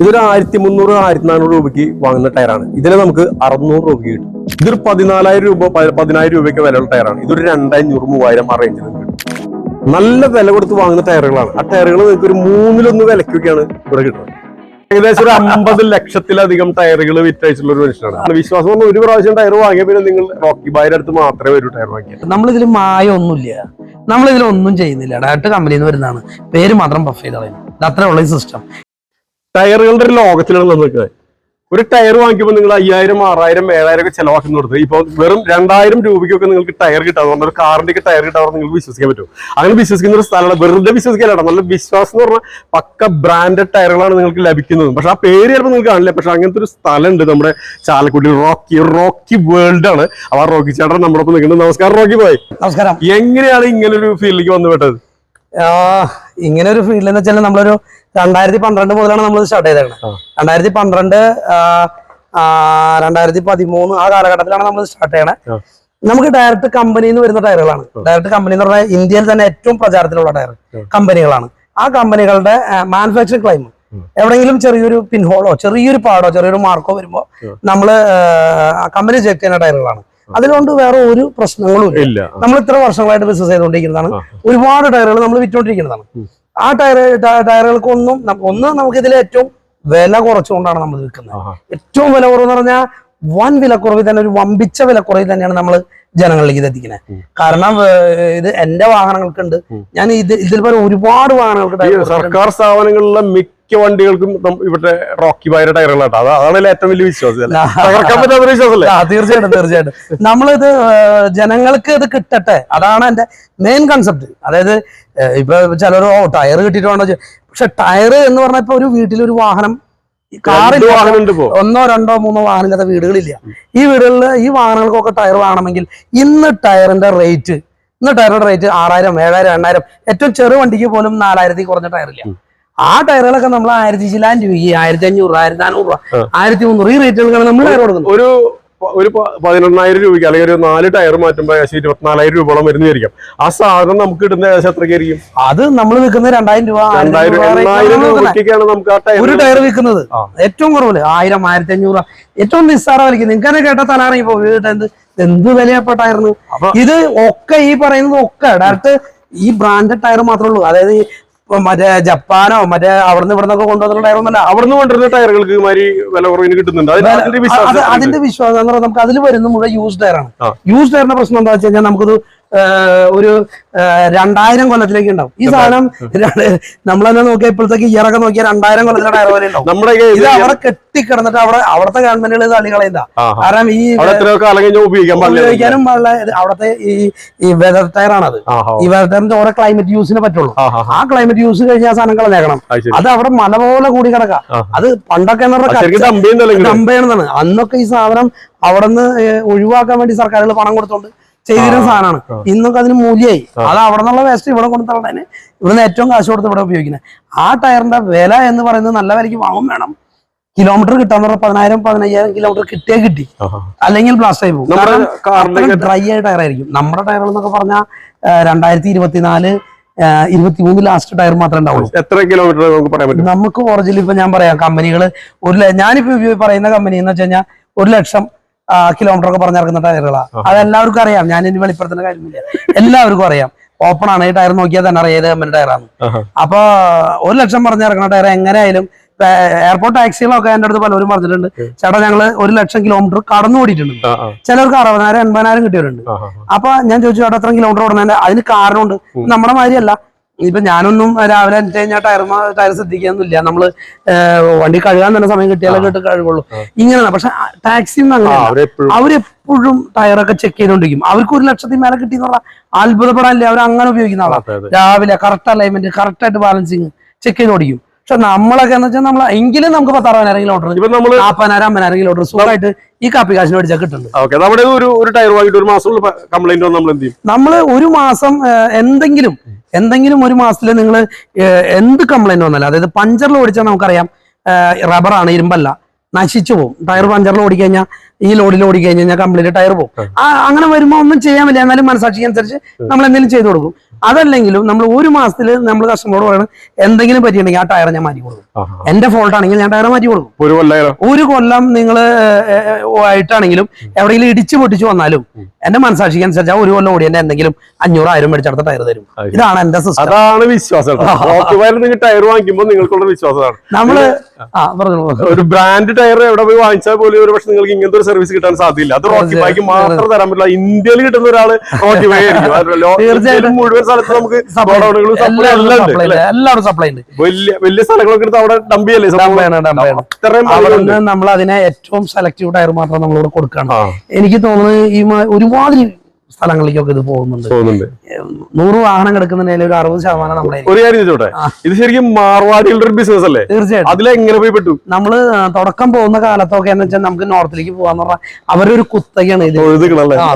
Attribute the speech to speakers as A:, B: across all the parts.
A: ഇതൊരു ആയിരത്തി മുന്നൂറ് ആയിരത്തി നാനൂറ് രൂപയ്ക്ക് വാങ്ങുന്ന ടയറാണ്. ഇതിന് നമുക്ക് അറുന്നൂറ് രൂപയ്ക്ക് കിട്ടും. ഇതൊരു പതിനാലായിരം രൂപ പതിനായിരം രൂപയ്ക്ക് വിലയുള്ള ടയറാണ്. ഇതൊരു രണ്ടായിരൂറ് മൂവായിരം ആ റേഞ്ചിൽ കിട്ടും. നല്ല വില കൊടുത്ത് വാങ്ങുന്ന ടയറുകളാണ്. ആ ടയറുകൾ നിങ്ങൾക്ക് ഒരു മൂന്നിലൊന്ന് വിലക്കൊക്കെയാണ് ഇവിടെ കിട്ടുന്നത്. ഏകദേശം ഒരു അമ്പത് ലക്ഷത്തിലധികം ടയറുകൾ വിറ്റഴിച്ചുള്ള ഒരു മനുഷ്യനാണ്. വിശ്വാസം പറഞ്ഞാൽ ഒരു പ്രാവശ്യം ടയർ വാങ്ങിയ പിന്നെ നിങ്ങൾ റോക്കി ബായുടെ അടുത്ത് മാത്രമേ ഒരു ടയർ വാങ്ങിയത്
B: നമ്മളിതിൽ മായ ഒന്നുമില്ല നമ്മളിതിൽ ചെയ്യുന്നില്ല. ഡയറക്റ്റ് കമ്പനിയിൽ നിന്ന് വരുന്നതാണ്. പേര് മാത്രം പഫ് ചെയ്ത് അത്രേ ഉള്ള സിസ്റ്റം
A: ടയറുകളുടെ ഒരു ലോകത്തിലാണ് നമ്മൾ നിൽക്കുന്നത് ഒരു ടയർ വാങ്ങിക്കുമ്പോൾ നിങ്ങൾ അയ്യായിരം ആറായിരം ഏഴായിരം ഒക്കെ ചെലവാക്കുന്നിടത്ത് ഇപ്പോൾ വെറും രണ്ടായിരം രൂപയ്ക്കൊക്കെ നിങ്ങൾക്ക് ടയർ കിട്ടാതെ പറഞ്ഞാൽ ഒരു കാറിന്റെ ടയർ കിട്ടാതെ നിങ്ങൾ വിശ്വസിക്കാൻ പറ്റും. അങ്ങനെ വിശ്വസിക്കുന്ന ഒരു സ്ഥലമാണ്. വെറുതെ വിശ്വസിക്കാനാണ് നല്ല വിശ്വാസം എന്ന് പറഞ്ഞാൽ പക്ക ബ്രാൻഡഡ് ടയറുകളാണ് നിങ്ങൾക്ക് ലഭിക്കുന്നത്. പക്ഷെ ആ പേര് ചിലപ്പോൾ നിങ്ങൾക്ക് കാണില്ല. പക്ഷെ അങ്ങനത്തെ ഒരു സ്ഥലമുണ്ട് നമ്മുടെ ചാലക്കുടി റോക്കി റോക്കി വേൾഡ് ആണ്. അപ്പോൾ ആ റോക്കി ചേട്ടൻ നമ്മുടെ ഒപ്പം നിൽക്കുന്നത് നമസ്കാരം റോക്കി ബോയ്
B: നമസ്കാരം.
A: എങ്ങനെയാണ് ഇങ്ങനെ ഒരു ഫീൽഡിലേക്ക് വന്നു വിട്ടത്
B: ആ, ഇങ്ങനെ ഒരു ഫീൽഡിൽ എന്ന് വെച്ചാൽ നമ്മളൊരു രണ്ടായിരത്തി പന്ത്രണ്ട് മുതലാണ് നമ്മൾ സ്റ്റാർട്ട്
A: ചെയ്തത്.
B: രണ്ടായിരത്തി പന്ത്രണ്ട് രണ്ടായിരത്തി പതിമൂന്ന് ആ കാലഘട്ടത്തിലാണ് നമ്മൾ സ്റ്റാർട്ട് ചെയ്യണേ. നമുക്ക് ഡയറക്റ്റ് കമ്പനിയിൽ നിന്ന് വരുന്ന ടയറുകളാണ് ഡയറക്റ്റ് കമ്പനി എന്ന് പറഞ്ഞാൽ ഇന്ത്യയിൽ തന്നെ ഏറ്റവും പ്രചാരത്തിലുള്ള ടയർ കമ്പനികളാണ് ആ കമ്പനികളുടെ മാനുഫാക്ചറിംഗ് ക്ലൈം എവിടെയെങ്കിലും ചെറിയൊരു പിൻഹോളോ ചെറിയൊരു പാടോ ചെറിയൊരു മാർക്കോ വരുമ്പോൾ നമ്മൾ കമ്പനി ചെക്ക് ചെയ്യുന്ന ടയറുകളാണ് അതിലുകൊണ്ട് വേറെ ഒരു പ്രശ്നങ്ങളും ഇല്ല. നമ്മൾ ഇത്ര വർഷങ്ങളായിട്ട് ബിസിനസ് ചെയ്തുകൊണ്ടിരിക്കുന്നതാണ്. ഒരുപാട് ടയറുകൾ നമ്മൾ വിറ്റുകൊണ്ടിരിക്കുന്നതാണ്. ആ ടയർ ടയറുകൾക്കൊന്നും ഒന്ന് നമുക്ക് ഇതിൽ ഏറ്റവും വില കുറച്ചുകൊണ്ടാണ് നമ്മൾ വിൽക്കുന്നത്. ഏറ്റവും വില കുറവെന്ന് പറഞ്ഞാൽ വൻ വിലക്കുറവിൽ തന്നെ ഒരു വമ്പിച്ച വിലക്കുറവിൽ തന്നെയാണ് നമ്മൾ ജനങ്ങളിലേക്ക് ഇത് എത്തിക്കുന്നത് കാരണം ഇത് എന്റെ വാഹനങ്ങൾക്കുണ്ട്. ഞാൻ ഇത് ഇതിൽ പോലെ ഒരുപാട് വാഹനങ്ങൾക്ക്
A: സർക്കാർ സ്ഥാപനങ്ങളിലെ മിക്ക വണ്ടികൾക്കും നം- ഇവിടെ റോക്കി ബൈര ടയറുകളാട്ടോ. അത് അതാണ് ഏറ്റവും വലിയ വിശ്വാസം അല്ലേ? തകർക്കാൻ പറ്റാത്ത വിശ്വാസമല്ലേ
B: തീർച്ചയായിട്ടും തീർച്ചയായിട്ടും. നമ്മളിത് ജനങ്ങൾക്ക് ഇത് കിട്ടട്ടെ? അതാണ് എന്റെ മെയിൻ കൺസെപ്റ്റ് അതായത് ഇപ്പൊ ചിലർ ഓ ടയർ കിട്ടിയിട്ടുണ്ടോ പക്ഷെ ടയർ എന്ന് പറഞ്ഞാൽ ഇപ്പൊ ഒരു വീട്ടിൽ ഒരു വാഹനം ഒന്നോ രണ്ടോ മൂന്നോ വാഹനമില്ലാത്ത വീടുകളില്ല. ഈ വീടുകളിൽ ഈ വാഹനങ്ങൾക്കൊക്കെ ടയർ വാങ്ങണമെങ്കിൽ ഇന്ന് ടയറിന്റെ റേറ്റ് ഇന്ന് ടയറിന്റെ റേറ്റ് ആറായിരം ഏഴായിരം എണ്ണായിരം ഏറ്റവും ചെറു വണ്ടിക്ക് പോലും നാലായിരത്തി കുറഞ്ഞ ടയറില്ല. ആ ടയറുകളൊക്കെ നമ്മൾ ആയിരത്തി ചില്ലായിരം രൂപയ്ക്ക് ആയിരത്തി അഞ്ഞൂറ് ആയിരത്തി നാനൂറ് രൂപ. ആയിരത്തി മുന്നൂറ് ഈ റേറ്റുകൾക്കാണ് നമ്മൾ ടയർ കൊടുക്കുന്നത്
A: ഒരു ഒരു പതിനെണ്ണായിരം രൂപയ്ക്ക് അല്ലെങ്കിൽ ഒരു നാല് ടയർ മാറ്റുമ്പോൾ ഏകദേശം ഇരുപത്തിനാലായിരം രൂപയോളം വരുന്നതായിരിക്കും ആ സാധനം നമുക്ക് കിട്ടുന്ന ഏകദേശം എത്ര ആയിരിക്കും?
B: അത് നമ്മൾ വിൽക്കുന്നത് രണ്ടായിരം രൂപ
A: രണ്ടായിരം
B: രൂപ
A: എണ്ണായിരം
B: റേറ്റിലാണ് വിൽക്കുന്നത്.
A: രൂപയ്ക്കൊക്കെയാണ് നമുക്ക് ആ ടയർ
B: ഒരു ടയർ വിൽക്കുന്നത്. ഏറ്റവും കുറവിൽ ആയിരം ആയിരത്തി അഞ്ഞൂറ് ഏറ്റവും നിസ്സാര വിലക്ക് നിങ്ങൾക്ക് കേട്ട തലാണ് ഇപ്പൊ എന്ത് എന്ത് വിലയപ്പെട്ടായിരുന്നു ടയറിന് ഇത് ഒക്കെ ഈ പറയുന്നത് ഒക്കെ. ഡയറക്റ്റ് ഈ ബ്രാൻഡഡ് ടയർ മാത്രമേ ഉള്ളൂ. അതായത് മറ്റേ ജപ്പാനോ മറ്റേ അവിടുന്ന് ഇവിടെ നിന്നൊക്കെ കൊണ്ടുവന്ന
A: അവിടുന്ന് കൊണ്ടുവരുന്ന ടയറുകൾക്ക് മാതിരി വില കുറവിന് കിട്ടുന്നുണ്ട്. അതിന് അതിന്റെ
B: അത്
A: വിശ്വാസം
B: എന്ന് പറഞ്ഞാൽ നമുക്ക് അതിൽ വരുന്ന മുഴുവൻ യൂസ് ടയറാണ്
A: ആണ്.
B: യൂസ് ടയറിന്റെ പ്രശ്നം എന്താ വെച്ച് കഴിഞ്ഞാൽ നമുക്കൊരു ഏഹ്, ഒരു രണ്ടായിരം കൊല്ലത്തിലേക്ക് ഉണ്ടാവും. ഈ സാധനം നമ്മൾ തന്നെ നോക്കിയ ഇപ്പോഴത്തേക്ക് ഇയറൊക്കെ നോക്കിയാൽ രണ്ടായിരം കൊല്ലത്തിലെ ടയർ പോലെ ഉണ്ടാവും.
A: നമ്മുടെ
B: ഇത് അവിടെ കെട്ടിക്കിടന്നിട്ട് അവിടെ അവിടുത്തെ ഗവൺമെന്റുകൾ ഇത് കളയുന്ന കാരണം ഈ ഉപയോഗിക്കാനും പാടില്ല. അവിടുത്തെ ഈ വെദർ വെതർ ടയർ ആണത്. ഈ വെതർ ടയറിന്റെ ഓരോ ക്ലൈമറ്റ് യൂസിനെ പറ്റുള്ളൂ. ആ ക്ലൈമറ്റ് യൂസ് കഴിഞ്ഞാൽ ആ സാധനം കളഞ്ഞേക്കണം.
A: അത്
B: അവിടെ മല പോലെ കൂടി കിടക്കാം. അത് പണ്ടൊക്കെ
A: ഡംപ്
B: അന്നൊക്കെ ഈ സാധനം അവിടെ നിന്ന് ഒഴിവാക്കാൻ വേണ്ടി സർക്കാരുകൾ പണം കൊടുത്തോണ്ട് ചെയ്തിരുന്ന സാധനമാണ്. ഇന്നൊക്കെ അതിന് മൂല്യമായി അത് അവിടെ നിന്നുള്ള വേസ്റ്റ് ഇവിടെ കൊണ്ടു ഇവിടുന്ന് ഏറ്റവും കാശ് കൊടുത്ത് ഇവിടെ ഉപയോഗിക്കുന്നത് ആ ടയറിന്റെ വില എന്ന് പറയുന്നത് നല്ല വിലയ്ക്ക് വാങ്ങും വേണം. കിലോമീറ്റർ കിട്ടാന്ന് പറഞ്ഞാൽ പതിനായിരം പതിനയ്യായിരം കിലോമീറ്റർ കിട്ടിയേ കിട്ടി. അല്ലെങ്കിൽ ബ്ലാസ്റ്റ് ആയി പോകും. ഡ്രൈ ആയ ടയർ ആയിരിക്കും. നമ്മുടെ ടയറുകൾ എന്നൊക്കെ പറഞ്ഞാൽ രണ്ടായിരത്തി ഇരുപത്തിനാല് ഇരുപത്തിമൂന്ന് ലാസ്റ്റ് ടയർ മാത്രമേ ഉണ്ടാവുള്ളൂ.
A: എത്ര കിലോമീറ്റർ നമുക്ക് പറയാൻ പറ്റും?
B: നമുക്ക് ഒറിജിനൽ ഇപ്പൊ ഞാൻ പറയാം. കമ്പനികൾ ഒരു ഞാനിപ്പോ പറയുന്ന കമ്പനി എന്ന് വെച്ച് കഴിഞ്ഞാൽ ഒരു ലക്ഷം കിലോമീറ്റർ ഒക്കെ പറഞ്ഞിറക്കുന്ന ടയറുകളാണ് അതെല്ലാവർക്കും അറിയാം. ഞാൻ ഇനി വെളിപ്പെടുത്തുന്ന കാര്യമില്ല. എല്ലാവർക്കും അറിയാം. ഓപ്പൺ ആണ്. ഈ ടയർ നോക്കിയാൽ തന്നെ അറിയാം ഏത് കമ്പനി ടയറാണ്. അപ്പൊ ഒരു ലക്ഷം പറഞ്ഞിറക്കുന്ന ടയർ എങ്ങനെയായാലും എയർപോർട്ട് ടാക്സികളൊക്കെ എന്റെ അടുത്ത് പലരും പറഞ്ഞിട്ടുണ്ട്. ചേട്ടാ ഞങ്ങൾ ഒരു ലക്ഷം കിലോമീറ്റർ കടന്നു ഓടിയിട്ടുണ്ട്. ചിലർക്ക് അറുപതിനായിരം എൺപതിനായിരം കിട്ടിയവരുണ്ട്. അപ്പൊ ഞാൻ ചോദിച്ചു ചേട്ടാ എത്ര കിലോമീറ്റർ ഓടുന്നതിന്റെ അതിന് കാരണമുണ്ട്. നമ്മുടെ മാതിരിയല്ല ഇപ്പൊ ഞാനൊന്നും രാവിലെ എണീറ്റ് കഴിഞ്ഞാൽ ടയർ ടയർ ശ്രദ്ധിക്കാനൊന്നുമില്ല. നമ്മൾ വണ്ടി കഴുകാൻ തന്നെ സമയം കിട്ടിയാലേ കേട്ട് കഴുകുള്ളൂ. ഇങ്ങനെ പക്ഷെ ടാക്സി അങ്ങനെ
A: അവരെപ്പോഴും
B: ടയറൊക്കെ ചെക്ക് ചെയ്തോണ്ടിരിക്കും. അവർക്ക് ഒരു ലക്ഷത്തിൽ മേലെ കിട്ടി പറഞ്ഞാൽ അത്ഭുതപ്പെടാനില്ല അവർ അങ്ങനെ ഉപയോഗിക്കുന്ന ആളാണ്. രാവിലെ കറക്റ്റ് അലൈൻമെന്റ് കറക്റ്റ് ആയിട്ട് ബാലൻസിങ് ചെക്ക് ചെയ്ത് ഓടിക്കും പക്ഷെ നമ്മളൊക്കെ എന്ന് വെച്ചാൽ നമ്മൾ എങ്കിലും നമുക്ക് പത്ത് അറുപതിനായിരം കിലോമീറ്റർ
A: ഇപ്പൊ നമ്മൾ
B: നാൽപ്പതിനായിരം അമ്പതിനായിരം കിലോമീറ്റർ സുഖമായിട്ട് ഈ കാപ്പി കാശിന് മേടിച്ചാൽ കിട്ടുന്നുണ്ട്
A: നമ്മൾ നമ്മുടെ ഒരു ഒരു ടയർ വാങ്ങിയിട്ട് ഒരു മാസമുള്ള കംപ്ലൈന്റ് വന്ന് നമ്മൾ എന്ത് ചെയ്യും?
B: നമ്മൾ ഒരു മാസം എന്തെങ്കിലും എന്തെങ്കിലും ഒരു മാസത്തിൽ നിങ്ങൾ എന്ത് കംപ്ലൈന്റ് വന്നാലും അതായത് പഞ്ചറിൽ ഓടിച്ചാൽ നമുക്കറിയാം റബ്ബറാണ് ഇരുമ്പല്ല നശിച്ചു പോകും. ടയർ പഞ്ചറിൽ ഓടിക്കഴിഞ്ഞാൽ ഈ ലോഡിൽ ഓടി കഴിഞ്ഞ് കഴിഞ്ഞാൽ കംപ്ലീറ്റ് ടയർ പോകും ആ അങ്ങനെ വരുമ്പോൾ ഒന്നും ചെയ്യാൻ പറ്റില്ല എന്നാലും മനസാക്ഷിക്ക് അനുസരിച്ച് നമ്മൾ എന്തെങ്കിലും ചെയ്തു കൊടുക്കും. അതല്ലെങ്കിലും നമ്മൾ ഒരു മാസത്തിൽ നമ്മൾ കസ്റ്റമറോട് പറയണം എന്തെങ്കിലും പറ്റിയിട്ടുണ്ടെങ്കിൽ ആ ടയർ ഞാൻ മാറ്റി കൊടുക്കും. എന്റെ ഫോൾട്ട് ആണെങ്കിൽ ഞാൻ ടയർ മാറ്റി കൊടുക്കും.
A: ഒരു കൊല്ലായിരോ
B: ഒരു കൊല്ലം നിങ്ങൾ ആയിട്ടാണെങ്കിലും എവിടെയെങ്കിലും ഇടിച്ചു പൊട്ടിച്ചു വന്നാലും എന്റെ മനസാക്ഷിക്ക് അനുസരിച്ച് ഒരു കൊല്ലം ഓടി എന്നെ എന്തെങ്കിലും അഞ്ഞൂറായിരം മേടിച്ചടുത്ത ടയർ തരും. ഇതാണ് എന്റെ സിസ്റ്റം
A: അതാണ് വിശ്വാസം ടയർ വാങ്ങിക്കുമ്പോൾ നിങ്ങൾക്കുള്ള വിശ്വാസമാണ്.
B: നമ്മൾ
A: ഒരു ബ്രാൻഡ് ടയർ എവിടെ പോയി വാങ്ങിച്ചാൽ പോലും ഒരു പക്ഷെ നിങ്ങൾക്ക് ഇങ്ങനത്തെ ഒരു സർവീസ് കിട്ടാൻ സാധ്യതയില്ല. അത് റോക്കി ബൈക്ക് മാത്രം തരാൻ പറ്റില്ല. ഇന്ത്യയിൽ കിട്ടുന്ന ഒരാൾ റോക്കി ബൈ ആയിരിക്കും. മുഴുവൻ സ്ഥലത്ത് നമുക്ക്
B: എല്ലാവരും സപ്ലൈ ഉണ്ട്
A: വലിയ വലിയ സ്ഥലങ്ങളൊക്കെ എടുത്ത് അവിടെ ഡംപ് ചെയ്യല്ലേ?
B: നമ്മൾ അതിനെ ഏറ്റവും സെലക്റ്റീവ് ടയർ മാത്രം നമ്മളിവിടെ കൊടുക്കണം. എനിക്ക് തോന്നുന്നത് ഈ മ- ഒരുപാട് സ്ഥലങ്ങളിലേക്കൊക്കെ ഇത് പോകുന്നുണ്ട്. നൂറ് വാഹനം കിടക്കുന്നതിന് ഒരു അറുപത് ശതമാനം നമ്മുടെ
A: ഒരു കാര്യം ചോട്ടെ ഇത് ശരിക്കും മാർവാടികളുടെ ഒരു ബിസിനസ് അല്ലേ?
B: തീർച്ചയായിട്ടും.
A: അതിലെങ്ങനെ പോയി പെട്ടു?
B: നമ്മൾ തുടക്കം പോകുന്ന കാലത്തൊക്കെ എന്ന് വെച്ചാൽ നമുക്ക് നോർത്തിലേക്ക് പോകാന്ന് പറഞ്ഞാൽ അവരൊരു കുത്തകയാണ് ഇത്.
A: തൊഴുതുകളല്ലേ
B: ആ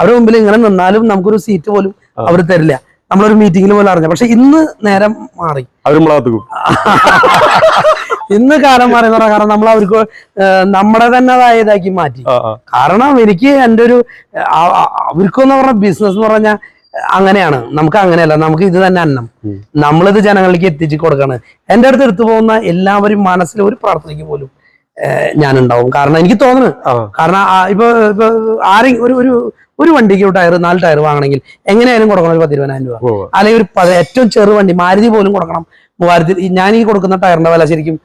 B: അവരുടെ മുമ്പിൽ ഇങ്ങനെ നിന്നാലും നമുക്കൊരു സീറ്റ് പോലും അവർ തരില്ല. നമ്മളൊരു മീറ്റിംഗിൽ പോലും അറിഞ്ഞ. പക്ഷെ ഇന്ന് നേരം മാറി. ഇന്ന് കാലം മാറി എന്ന് പറഞ്ഞാൽ കാരണം നമ്മൾ അവർക്ക് നമ്മുടെ തന്നെതായ ഇതാക്കി മാറ്റി. കാരണം എനിക്ക് എന്റെ ഒരു അവർക്കെന്ന് പറഞ്ഞ ബിസിനസ് എന്ന് പറഞ്ഞാൽ അങ്ങനെയാണ്. നമുക്ക് അങ്ങനെയല്ല. നമുക്ക് ഇത് തന്നെ അന്നം. നമ്മളിത് ജനങ്ങളിലേക്ക് എത്തിച്ചു കൊടുക്കാണ്. എന്റെ അടുത്ത് എടുത്തു പോകുന്ന എല്ലാവരും മനസ്സിൽ ഒരു പ്രാർത്ഥനയ്ക്ക് പോലും ഞാനുണ്ടാവും. കാരണം എനിക്ക് തോന്നുന്നു കാരണം ഇപ്പൊ ഇപ്പൊ ആരെങ്കിലും ഒരു ഒരു ഒരു വണ്ടിക്ക് ഒരു ടയർ നാല് ടയർ വാങ്ങണമെങ്കിൽ എങ്ങനെയായാലും കൊടുക്കണം ഒരു പത്തിരുപതിനായിരം രൂപ. അല്ലെങ്കിൽ ഒരു ഏറ്റവും ചെറു വണ്ടി മാരുതി പോലും കൊടുക്കണം. മൂവായിരത്തി ഞാൻ ഈ കൊടുക്കുന്ന ടയറിന്റെ വില ശരിക്കും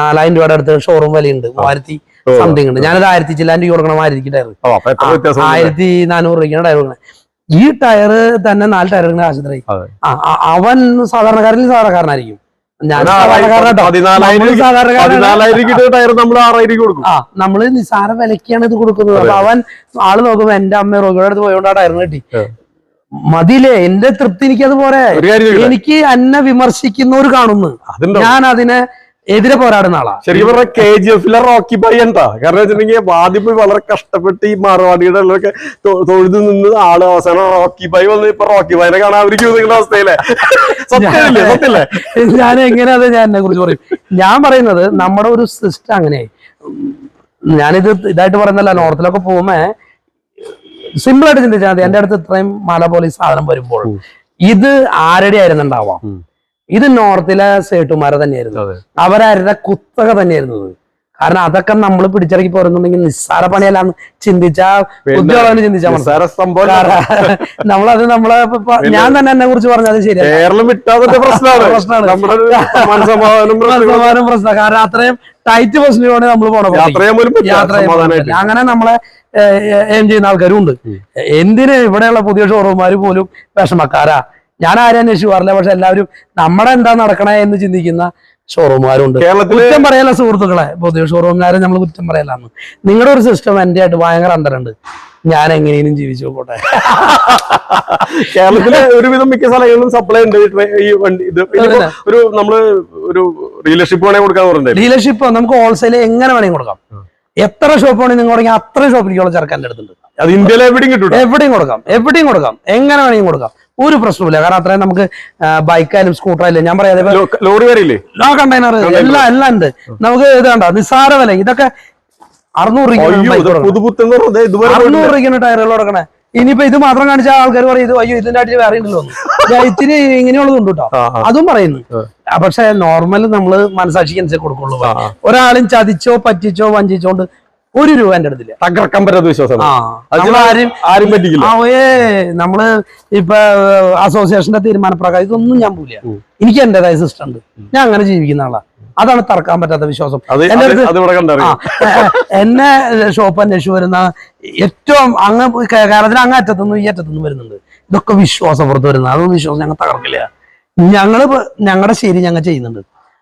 B: നാലായിരം രൂപയുടെ അടുത്ത് ഷോറൂം വിലയുണ്ട്. മൂവായിരത്തി. സംതിങ് ഉണ്ട്. ഞാനത് ആയിരത്തി ചില്ലാൻ രൂപ കൊടുക്കണം ആയിരത്തി ടയർ? ആയിരത്തി നാനൂറ് രൂപയ്ക്കാണ് ടയർ കൊടുക്കണം. ഈ ടയർ തന്നെ നാല് ടയർ ആശുപത്രി. അവൻ സാധാരണക്കാരിൽ സാധാരണക്കാരനായിരിക്കും.
A: നമ്മൾ
B: നിസാര വിലക്കാണ് ഇത് കൊടുക്കുന്നത്. അപ്പൊ അവൻ ആൾ നോക്കുമ്പോ എന്റെ അമ്മ റോഗിയുടെ അടുത്ത് പോയോണ്ട് ആ ടയറിന് കിട്ടി. മതിയില്ലേ? എന്റെ തൃപ്തി എനിക്കത് പോരെ. എനിക്ക് എന്നെ വിമർശിക്കുന്നവർ കാണുന്നു. ഞാൻ അതിനെ എതിരെ പോരാടുന്ന ആളാ.
A: ശരിക്കും പറഞ്ഞ കെ ജി എഫിലെ റോക്കി ബൈ എന്താ? കാരണം വെച്ചിട്ടുണ്ടെങ്കിൽ ആദ്യം പോയി വളരെ കഷ്ടപ്പെട്ട് ഈ മാർവാടിയുടെ ഉള്ളൊക്കെ തൊഴുതു നിന്ന് ആൾ അവസാനം റോക്കി ബൈ വന്ന് ഇപ്പൊ റോക്കി ബൈനെ കാണാൻ അവർക്ക് നിൽക്കുന്ന അവസ്ഥയിലെ. സത്യല്ലേ
B: ഞാൻ എങ്ങനെ അത് ഞാൻ എന്നെ കുറിച്ച് പറയും? ഞാൻ പറയുന്നത് നമ്മുടെ ഒരു സിസ്റ്റം അങ്ങനെ ഞാനിത് ഇതായിട്ട് പറയുന്നല്ല നോർത്തിലൊക്കെ പോകുമ്പോ സിമ്പിൾ ആയിട്ട് ചിന്തിച്ചാൽ മതി. എന്റെ അടുത്ത് ഇത്രയും മല പോലെ ഈ സാധനം വരുമ്പോൾ ഇത് ആരുടെ ആയിരുന്നുണ്ടാവാം. ഇത് നോർത്തിലെ സേട്ടുമാരെ തന്നെയായിരുന്നു. അവരാരുടെ കുത്തക തന്നെയായിരുന്നു ഇത്. കാരണം അതൊക്കെ നമ്മൾ പിടിച്ചിറക്കി പോരുന്നുണ്ടെങ്കിൽ നിസ്സാര പണിയല്ലാന്ന് ചിന്തിച്ചാ ഉദ്യോഗം ചിന്തിച്ചാൽ നമ്മളത് നമ്മളെ ഞാൻ തന്നെ എന്നെ കുറിച്ച് പറഞ്ഞത്
A: ശരിയാണ് പ്രശ്നമാണ്. പ്രശ്നം.
B: കാരണം അത്രയും ടൈറ്റ് പൊസിഷനിലാണ് നമ്മൾ പോണത്. അങ്ങനെ നമ്മളെ എയിം ചെയ്യുന്ന ആൾക്കാരും ഉണ്ട്. എന്തിന് ഇവിടെയുള്ള പുതിയ ഷോറൂമാര് പോലും വിഷമക്കാരാ? ഞാൻ ആരും അന്വേഷിച്ചു പക്ഷെ എല്ലാവരും നമ്മുടെ എന്താ നടക്കണേ എന്ന് ചിന്തിക്കുന്ന ഷോറൂമുകാരുണ്ട്. കുറ്റം പറയല സുഹൃത്തുക്കളെ പൊതുവെ ഷോറൂമുകാരെ നമ്മൾ കുറ്റം പറയലാന്ന് നിങ്ങളുടെ ഒരു സിസ്റ്റം എന്റെ ആയിട്ട് ഭയങ്കര അന്തരണ്ട് ഞാൻ എങ്ങനെയും ജീവിച്ചു പോട്ടെ.
A: കേരളത്തിലെ ഒരുവിധം മിക്ക സ്ഥലങ്ങളിലും സപ്ലൈ ഉണ്ട്. ഈ വണ്ടി ഇത് ഒരു നമ്മൾ ഒരു ഡീലർഷിപ്പ് വേണേ പറഞ്ഞില്ലേ?
B: ഡീലർഷിപ്പ് നമുക്ക് ഹോൾസെയിൽ എങ്ങനെ വേണമെങ്കിൽ കൊടുക്കാം. എത്ര ഷോപ്പ് വേണമെങ്കിൽ നിങ്ങൾ തുടങ്ങി അത്ര ഷോപ്പിലേക്കുള്ള ചെറുക്കാന്റെ അടുത്തുണ്ട്.
A: അത് ഇന്ത്യയിൽ എവിടെയും കിട്ടും
B: എവിടെയും കൊടുക്കാം. എവിടെയും കൊടുക്കാം. എങ്ങനെ വേണമെങ്കിലും കൊടുക്കാം. ഒരു പ്രശ്നമില്ല കാരണം അത്രയും നമുക്ക് ബൈക്കായാലും സ്കൂട്ടറായാലും ഞാൻ പറയാതെ
A: ലോറി വരില്ലേ
B: കണ്ടെയ്നർ എല്ലാം എല്ലാം ഉണ്ട്. നമുക്ക് ഇത് കണ്ട? നിസ്സാര വില. ഇതൊക്കെ അറുന്നൂറ് അറുന്നൂറ് രൂപയ്ക്കാണ് ടയറുകൾ കൊടുക്കണേ. ഇനിയിപ്പോ ഇത് മാത്രം കാണിച്ച ആൾക്കാർ പറയും ഇത് അയ്യോ ഇതിന്റെ അടിയിൽ വേറെ ഉണ്ടല്ലോ ഇത്തിരി ഇങ്ങനെയുള്ളതുണ്ട് കേട്ടോ. അതും പറയുന്നു. പക്ഷെ നോർമൽ നമ്മൾ മനസാക്ഷിക്ക് അനുസരിച്ച് കൊടുക്കുള്ളൂ. ഒരാളും ചതിച്ചോ പറ്റിച്ചോ വഞ്ചിച്ചോണ്ട് ഒരു രൂപ എന്റെ അടുത്തില്ല.
A: തകർക്കാൻ പറ്റാത്ത വിശ്വാസം
B: ആ.
A: അത് ആരും പറ്റിക്കില്ല.
B: നമ്മൾ ഇപ്പൊ അസോസിയേഷന്റെ തീരുമാനപ്രകാരം ഇതൊന്നും ഞാൻ പോവില്ല. എനിക്ക് എന്റേതായ സിസ്റ്റം ഉണ്ട്. ഞാൻ അങ്ങനെ ജീവിക്കുന്ന ആളാ. അതാണ് തറക്കാൻ പറ്റാത്ത വിശ്വാസം. എന്നെ ഷോപ്പ് അന്വേഷിച്ച് വരുന്ന ഏറ്റവും അങ്ങ് കേരളത്തിന് അങ്ങ് അറ്റത്തുനിന്നും ഈ അറ്റത്തുനിന്നും വരുന്നുണ്ട്. ഇതൊക്കെ വിശ്വാസം പുറത്ത് വരുന്നത്. അതൊന്നും വിശ്വാസം ഞങ്ങൾ തകർക്കില്ല. ഞങ്ങൾ ഞങ്ങളുടെ ശരി ഞങ്ങൾ ചെയ്യുന്നുണ്ട്.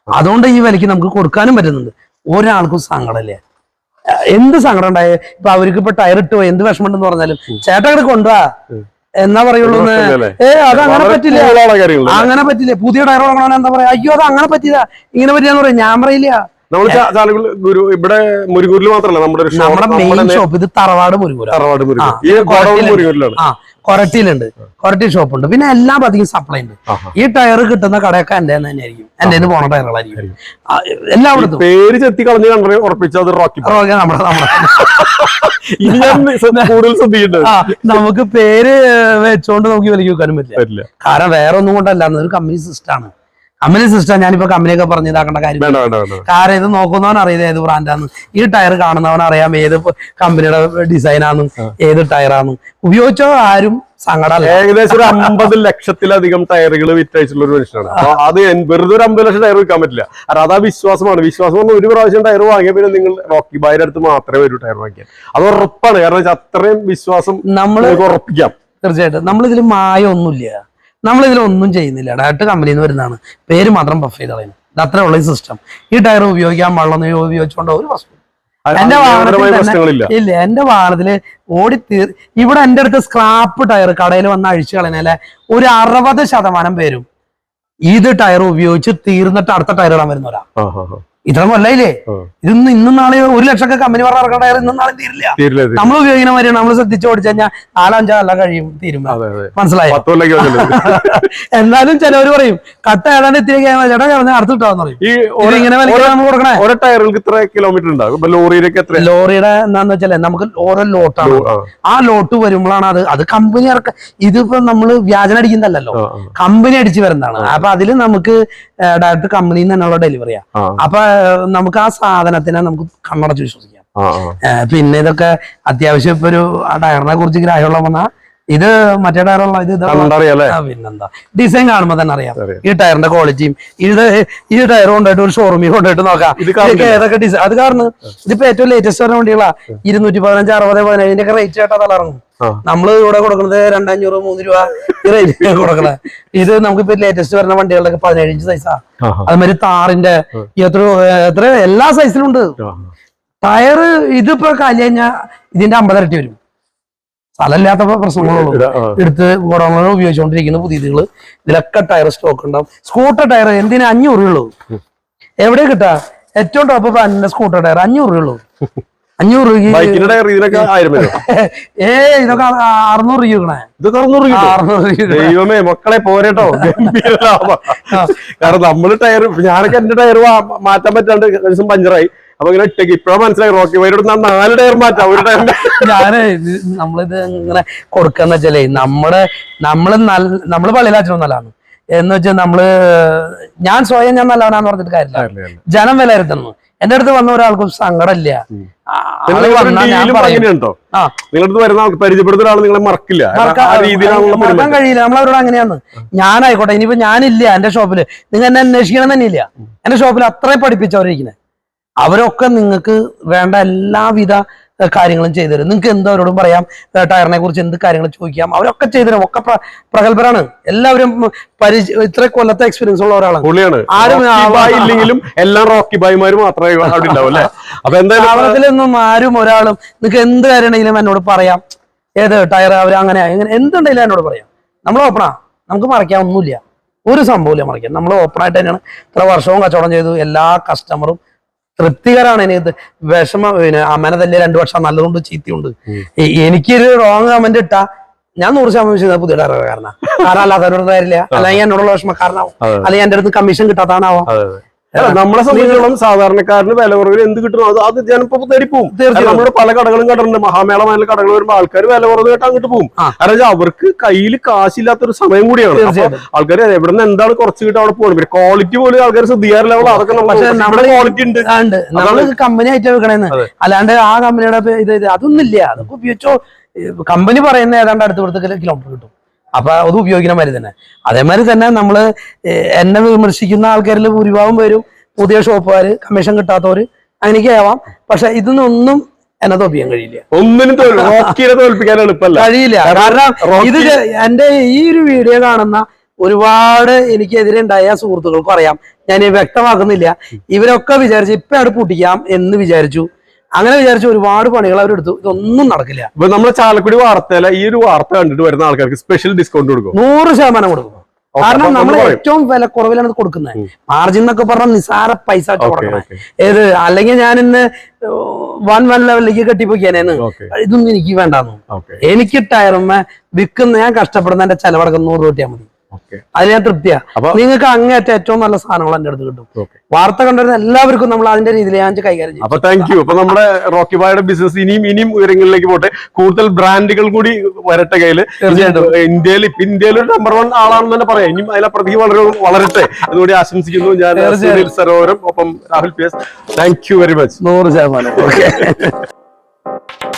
B: അതുകൊണ്ട് ഈ വിലക്ക് നമുക്ക് കൊടുക്കാനും പറ്റുന്നുണ്ട്. ഒരാൾക്കും സങ്കടമില്ല. എന്ത് സങ്കടം ഉണ്ടായ? ഇപ്പൊ അവർക്ക് ഇപ്പൊ ടയർ ഇട്ടോ എന്ത് വിഷമമുണ്ടെന്ന് പറഞ്ഞാലും ചേട്ടാ ഇവിടെ കൊണ്ടുവാ. എന്നാ പറയുള്ളൂ? ഏ അത് അങ്ങനെ പറ്റില്ല. അങ്ങനെ പറ്റില്ല. പുതിയ ടയർ വാങ്ങണമെന്ന് എന്താ പറയാ? അയ്യോ അത് അങ്ങനെ പറ്റില്ല ഇങ്ങനെ പറ്റിയാന്ന് പറയാം. ഞാൻ പറയില്ല.
A: നമ്മൾ ചാലക്കുടി ഗുരു ഇവിടെ മുരുകൂരിൽ മാത്രമല്ല നമ്മുടെ
B: നമ്മുടെ മെയിൻ ഷോപ്പ് ഇത് തറവാട് മുരുകൂര.
A: തറവാട്. മുരുകൂരിലാണ്.
B: കൊരട്ടിയിലുണ്ട്. കൊരട്ടി ഷോപ്പ് ഉണ്ട്. പിന്നെ എല്ലാം അധികം സപ്ലൈ ഉണ്ട്. ഈ ടയർ കിട്ടുന്ന കടയൊക്കെ എന്റെ തന്നെയായിരിക്കും എന്റെ പോണ ടയറുകളായിരിക്കും എല്ലായിടത്തും
A: പേര് ചെത്തി കളഞ്ഞ് കണ്ടു ഉറപ്പിച്ചത് റോക്കി
B: നമ്മുടെ നമ്മുടെ നമുക്ക് പേര് വെച്ചോണ്ട് നമുക്ക് വിലക്ക് വെക്കാനും പറ്റില്ല. കാരണം വേറെ ഒന്നും കൊണ്ടല്ല ഒരു കമ്പനി സിസ്റ്റമാണ് കമ്പനി സിസ്റ്റം ഞാനിപ്പോ കമ്പനിയൊക്കെ പറഞ്ഞു ഇതാക്കേണ്ട കാര്യം കാരണം ഇത് നോക്കുന്നവൻ അറിയാം ഏത് ബ്രാൻഡാന്ന് ഈ ടയർ കാണുന്നവൻ അറിയാം ഏത് കമ്പനിയുടെ ഡിസൈനാന്ന് ഏത് ടയറാന്ന് ഉപയോഗിച്ചോ ആരും സങ്കടമല്ല.
A: ഏകദേശം ഒരു അമ്പത് ലക്ഷത്തിലധികം ടയറുകൾ വിറ്റയച്ചുള്ള ഒരു മനുഷ്യനാണ്. അപ്പൊ അത് വെറുതെ ഒരു അമ്പത് ലക്ഷം ടയർ വിൽക്കാൻ പറ്റില്ല. കാരണം അതാ വിശ്വാസമാണ്. വിശ്വാസം പറഞ്ഞാൽ ഒരു പ്രാവശ്യം ടയർ വാങ്ങിയ പിന്നെ നിങ്ങൾ റോക്കി ബായുടെ അടുത്ത് മാത്രമേ ഒരു ടയർ വാങ്ങിക്കാൻ. അത് ഉറപ്പാണ്. കാരണം അത്രയും വിശ്വാസം നമ്മൾ ഉറപ്പിക്കാം.
B: തീർച്ചയായിട്ടും. നമ്മളിതിൽ മായ ഒന്നുമില്ല നമ്മളിതിൽ ഇതിലൊന്നും ചെയ്യുന്നില്ല. ഡയറക്റ്റ് കമ്പനിയിൽ നിന്ന് വരുന്നതാണ്. പേര് മാത്രം പഫ് ചെയ്ത് കളയുന്നു ഇത് അത്ര ഉള്ള ഈ സിസ്റ്റം ഈ ടയർ ഉപയോഗിക്കാൻ പാടില്ലെന്ന് ഉപയോഗിച്ചുകൊണ്ട് ഒരു പ്രശ്നം എന്റെ വാഹനത്തിൽ ഇല്ല. എന്റെ വാഹനത്തിൽ ഓടി തീർ ഇവിടെ എന്റെ അടുത്ത് സ്ക്രാപ്പ് ടയർ കടയിൽ വന്ന് അഴിച്ചു കളഞ്ഞാൽ ഒരു അറുപത് ശതമാനം പേരും ഇത് ടയർ ഉപയോഗിച്ച് തീർന്നിട്ട് അടുത്ത ടയർ ഇടാൻ വരുന്നവരാ. ഇത്ര കൊല്ലായില്ലേ?
A: ആ.
B: ഇതൊന്നും ഇന്നും നാളെ ഒരു ലക്ഷമൊക്കെ കമ്പനി പറഞ്ഞ ഇറക്കുന്ന ടയർ ഇന്നും നാളെ തീരില്ല. നമ്മൾ ഉപയോഗിക്കുന്ന മാതിരി നമ്മൾ ശ്രദ്ധിച്ചു ഓടിച്ചു കഴിഞ്ഞാൽ നാലോ അഞ്ചോ അല്ല കഴിയും തീരും മനസ്സിലായോ? എന്നാലും ചിലവർ പറയും കട്ട ഏതാണ്ട് ഇത്തിരി ചേട്ടാ ഞാൻ അടുത്ത് പറയും.
A: ഈ
B: ഇത് ഇങ്ങനെ വലിക്കാൻ നമ്മൾ കൊടുക്കണേ?
A: ഓരോ ടയറുകൾക്ക് ഇത്ര കിലോമീറ്റർ ഉണ്ടാകും ഇപ്പൊ ലോറിയിലൊക്കെ എത്ര
B: ലോറിയുടെ എന്താന്ന് വെച്ചാൽ നമുക്ക് ഓരോ ലോട്ടാണ്.
A: ആ,
B: ലോട്ട് വരുമ്പോഴാണ് അത്. അത് കമ്പനി ഇറക്ക ഇതിപ്പോ നമ്മൾ വ്യാജന
A: ആ,
B: കമ്പനി അടിച്ചു വരുന്നതാണ്. അപ്പൊ അതിൽ നമുക്ക് ഡയറക്റ്റ് കമ്പനിയിൽ നിന്ന് തന്നെയുള്ള ഡെലിവറിയാ അപ്പൊ നമുക്ക് ആ സാധനത്തിനെ നമുക്ക് കണ്ണടച്ച് വിശ്വസിക്കാം. പിന്നെ ഇതൊക്കെ അത്യാവശ്യം ഇപ്പൊ ഒരു ആ ടയറിനെ കുറിച്ച് ഗ്രാഹ്യമുള്ള വന്നാ ഇത് മറ്റേ ടയറുള്ള ഇത് പിന്നെന്താ? ഡിസൈൻ കാണുമ്പോ തന്നെ അറിയാം. ഈ ടയറിന്റെ ക്വാളിറ്റിയും ഇത് ഈ ടയർ കൊണ്ടായിട്ട് ഒരു ഷോറൂമിൽ കൊണ്ടായിട്ട് നോക്കാം. ഏതൊക്കെ ഡിസൈൻ അത് കാരണം ഇതിപ്പോ ഏറ്റവും ലേറ്റസ്റ്റ് വരുന്ന വണ്ടികളാ. ഇരുന്നൂറ്റി പതിനഞ്ച് അറുപത് പതിനേഴിന്റെ ഒക്കെ റേറ്റ് ആയിട്ട് തലറങ്ങും
A: നമ്മൾ
B: നമ്മൾ ഇവിടെ കൊടുക്കുന്നത് രണ്ടഞ്ഞൂറ് മൂന്ന് രൂപ ഈ റേറ്റ് കൊടുക്കണേ. ഇത് നമുക്കിപ്പോ ലേറ്റസ്റ്റ് വരുന്ന വണ്ടികളുടെ പതിനേഴ് ഇഞ്ച് സൈസാ. അതുമാതിരി താറിന്റെ എത്ര എത്ര? എല്ലാ സൈസിലും ഉണ്ട്. ടയർ ഇതിപ്പോ കാലി കഴിഞ്ഞാൽ ഇതിന്റെ അമ്പതരട്ടി വരും. സ്ഥലമില്ലാത്ത പ്രശ്നങ്ങളുള്ളൂ. എടുത്ത് ഗോഡൗണുകൾ ഉപയോഗിച്ചുകൊണ്ടിരിക്കുന്ന പുതിയതുകൾ ഇതിലൊക്കെ ടയർ സ്റ്റോക്ക് ഉണ്ടാവും. സ്കൂട്ടർ ടയർ എന്തിനാ അഞ്ഞൂറ് ഉള്ളൂ എവിടെ കിട്ടാ? ഏറ്റവും ടോപ്പ് ബ്രാൻഡിന്റെ സ്കൂട്ടർ ടയർ അഞ്ഞൂറ് ഉള്ളൂ അഞ്ഞൂറ്
A: ബൈക്കിന്റെ ടയർ ഇതിനൊക്കെ ആയിരം വരും.
B: ഏ ഇതൊക്കെ അറുന്നൂറ് രൂപ കിട്ടണേ
A: ഇതൊക്കെ അറുന്നൂറ്
B: രൂപ
A: ദൈവമേ മക്കളെ പോരട്ടോ. കാരണം നമ്മൾ ടയർ ഞാനൊക്കെ എന്റെ ടയർ മാറ്റാൻ പറ്റാണ്ട് ദിവസം പഞ്ചറായി. അപ്പൊ ഇങ്ങനെ ഇട്ടേക്ക്. ഇപ്പഴാ മനസ്സിലായി റോക്കി വൈഡ് നാല് ടയർ മാറ്റാം. ഒരു
B: ടയർ ഞാൻ നമ്മളിത് ഇങ്ങനെ കൊടുക്കാന്ന് വെച്ചാലേ നമ്മുടെ നമ്മൾ നല്ല നമ്മൾ പള്ളിയിലാച്ചനൊന്നല്ലാണ് എന്ന് വെച്ചാൽ നമ്മൾ ഞാൻ സ്വയം ഞാൻ നല്ലവനാന്ന് പറഞ്ഞിട്ട് കാര്യമില്ല. ജനം വിലയിരുത്തുന്നു എന്റെ അടുത്ത് വന്ന ഒരാൾക്കും സങ്കടമില്ല. ആ, ആൾ വന്നാ ഞാൻ പറയും.
A: അങ്ങനെയുണ്ടോ
B: ആ.
A: നിങ്ങളുടെ വരുന്ന ആൾക്ക് പരിചയപ്പെടുത്തുന്ന ആൾ നിങ്ങളെ മറക്കില്ല.
B: മറക്കാൻ
A: ആ രീതിയിലാണുള്ള
B: മറക്കാൻ
A: പെരുമാറ്റം.
B: കഴിയില്ല. നമ്മളവരോട് അങ്ങനെയാന്ന് ഞാനായിക്കോട്ടെ ഇനിയിപ്പോ ഞാനില്ല എന്റെ ഷോപ്പിൽ. നിങ്ങൾ എന്നെ അന്വേഷിക്കണം തന്നെ ഇല്ല എന്റെ ഷോപ്പിൽ അത്രയും പഠിപ്പിച്ചവരിരിക്കുന്നത് അവരൊക്കെ നിങ്ങൾക്ക് വേണ്ട എല്ലാവിധ കാര്യങ്ങളും ചെയ്തു തരും നിങ്ങൾക്ക് എന്ത് അവരോടും പറയാം? ടയറിനെ കുറിച്ച് എന്ത് കാര്യങ്ങൾ ചോദിക്കാം? അവരൊക്കെ ചെയ്തു തരും ഒക്കെ പ്ര- പ്രഗത്ഭരാണ്. എല്ലാവരും പരിചയ ഇത്ര കൊല്ലത്തെ എക്സ്പീരിയൻസ് ഉള്ള ഒരാളാണ്. ആരും
A: എല്ലാം റോക്കി ബായിമാര് മാത്രമേ
B: സ്ഥാപനത്തിലൊന്നും ആരും ഒരാളും നിങ്ങൾക്ക് എന്ത് കാര്യമുണ്ടെങ്കിലും എന്നോട് പറയാം. ഏത് ടയർ അവർ അങ്ങനെ ഇങ്ങനെ എന്തുണ്ടെങ്കിലും എന്നോട് പറയാം. നമ്മൾ ഓപ്പണാ നമുക്ക് മറയ്ക്കാൻ ഒന്നുമില്ല. ഒരു ഇല്ല മറയ്ക്കാൻ. നമ്മൾ ഓപ്പണായിട്ട് തന്നെയാണ്. ഇത്ര വർഷവും കച്ചവടം ചെയ്തു. എല്ലാ കസ്റ്റമറും തൃപ്തികരാണ് എനിക്ക് വിഷമ പിന്നെ അമ്മനെ തന്നെ രണ്ടു വർഷം നല്ലതുണ്ട് ചീത്തയുണ്ട്. എനിക്കൊരു റോങ് കമന്റ് ഇട്ട ഞാൻ നൂറ് ശതമാനം ചെയ്ത പുതിയ ടയർ കാരണം കാരണം അല്ലാത്തവരുടെ തരില്ല അല്ലെങ്കിൽ എന്നോടുള്ള വിഷമക്കാരനാവും. അല്ലെങ്കിൽ എന്റെ അടുത്ത് കമ്മീഷൻ കിട്ടാത്താണാവും
A: നമ്മളെ സംബന്ധിച്ചിടത്തോളം സാധാരണക്കാരന് വില കുറവിൽ എന്ത് കിട്ടണോ അത് അത് ജനപ്പോ തേടിപ്പോവും.
B: തീർച്ചയായും.
A: നമ്മുടെ പല കടകളും കണ്ടിട്ടുണ്ട്. മഹാമേളമായ കടകൾ വരുമ്പോൾ ആൾക്കാർ വില കുറവ് കേട്ട് അങ്ങോട്ട് പോകും. കാരണം അവർക്ക് കയ്യിൽ കാശില്ലാത്തൊരു സമയം കൂടിയാണ്. ആൾക്കാർ എവിടെ നിന്ന് എന്താണ് കുറച്ച് കിട്ടും അവിടെ പോകണം പിന്നെ ക്വാളിറ്റി പോലും ആൾക്കാർ ശ്രദ്ധിക്കാറില്ല. അതൊക്കെ നമ്മുടെ ക്വാളിറ്റി ഉണ്ട്.
B: നമ്മൾ കമ്പനി ആയിട്ട് വെക്കണേന്ന്. അല്ലാണ്ട് ആ കമ്പനിയുടെ ഇത് അതൊന്നും അതൊന്നുമില്ല. അതൊക്കെ ഉപയോഗിച്ചോ. കമ്പനി പറയുന്ന ഏതാണ്ട് അടുത്ത് കിലോമീറ്റർ കിട്ടും. അപ്പൊ അത് ഉപയോഗിക്കുന്ന മാതിരി തന്നെ. അതേമാതിരി തന്നെ നമ്മൾ എന്നെ വിമർശിക്കുന്ന ആൾക്കാരിൽ ഭൂരിഭാഗം പേരും പുതിയ ഷോപ്പുകാർ കമ്മീഷൻ കിട്ടാത്തവർ അങ്ങനെയൊക്കെ ആവാം. പക്ഷെ ഇതിനൊന്നും എന്നെ തോപ്പിക്കാൻ കഴിയില്ല.
A: ഒന്നിനും തോൽപ്പിക്കാൻ എളുപ്പമല്ല
B: കഴിയില്ല. കാരണം ഇത് എന്റെ ഈ ഒരു വീഡിയോ കാണുന്ന ഒരുപാട് എനിക്കെതിരെ ഉണ്ടായ സുഹൃത്തുക്കൾക്കും അറിയാം. ഞാൻ വ്യക്തമാക്കുന്നില്ല. ഇവരൊക്കെ വിചാരിച്ചു ഇപ്പൊ അവിടെ പൂട്ടിക്കാം എന്ന് വിചാരിച്ചു. അങ്ങനെ വിചാരിച്ചു ഒരുപാട് പണികൾ അവരെടുത്തു. ഇതൊന്നും നടക്കില്ല.
A: ഇപ്പൊ നമ്മുടെ ചാലക്കുടി വാർത്തയില ഈ ഒരു വാർത്ത കണ്ടിട്ട് വരുന്ന ആൾക്കാർക്ക് സ്പെഷ്യൽ ഡിസ്കൗണ്ട് കൊടുക്കും.
B: നൂറ് ശതമാനം കൊടുക്കും. കാരണം നമ്മൾ ഏറ്റവും വില കുറവിലാണ് കൊടുക്കുന്നത്. മാർജിൻ എന്നൊക്കെ പറഞ്ഞാൽ നിസാര പൈസ കൊടുക്കണം. ഏത്? അല്ലെങ്കിൽ ഞാൻ ഇന്ന് വൺ വൺ ലെവലിലേക്ക് കെട്ടിപ്പോക്കിയാനേന്ന് ഇതൊന്നും എനിക്ക് വേണ്ടാന്നു എനിക്ക് ടയറുമ്മ വിൽക്കുന്ന ഞാൻ കഷ്ടപ്പെടുന്ന എന്റെ ചെലവടക്കം നൂറ് രൂപ കിട്ടിയാൽ മതി. അതിൽ ഞാൻ തൃപ്തിയാ. നിങ്ങൾക്ക് അങ്ങേറ്റ ഏറ്റവും നല്ല സാധനങ്ങൾ എന്റെ അടുത്ത് കിട്ടും. വാർത്ത കണ്ടുവരുന്ന എല്ലാവർക്കും നമ്മൾ അതിന്റെ രീതിയിൽ ഞാൻ കൈകാര്യം ചെയ്യും.
A: അപ്പൊ താങ്ക് യു അപ്പൊ നമ്മുടെ റോക്കി ബായുടെ ബിസിനസ് ഇനിയും ഇനിയും ഉയരങ്ങളിലേക്ക് പോട്ടെ. കൂടുതൽ ബ്രാൻഡുകൾ കൂടി വരട്ടെ
B: കയ്യിൽ.
A: ഇന്ത്യയിൽ ഇപ്പൊ ഇന്ത്യയിൽ ഒരു നമ്പർ വൺ ആളാണെന്ന് തന്നെ പറയാം. ഇനിയും പ്രതി വളരെ വളരട്ടെ. അതുകൂടി ആശംസിക്കുന്നു. ഞാൻ സുനിൽ സരോവരം ഒപ്പം Rahul P S. Thank you very much
B: നൂറ് ശതമാനം. ഓക്കെ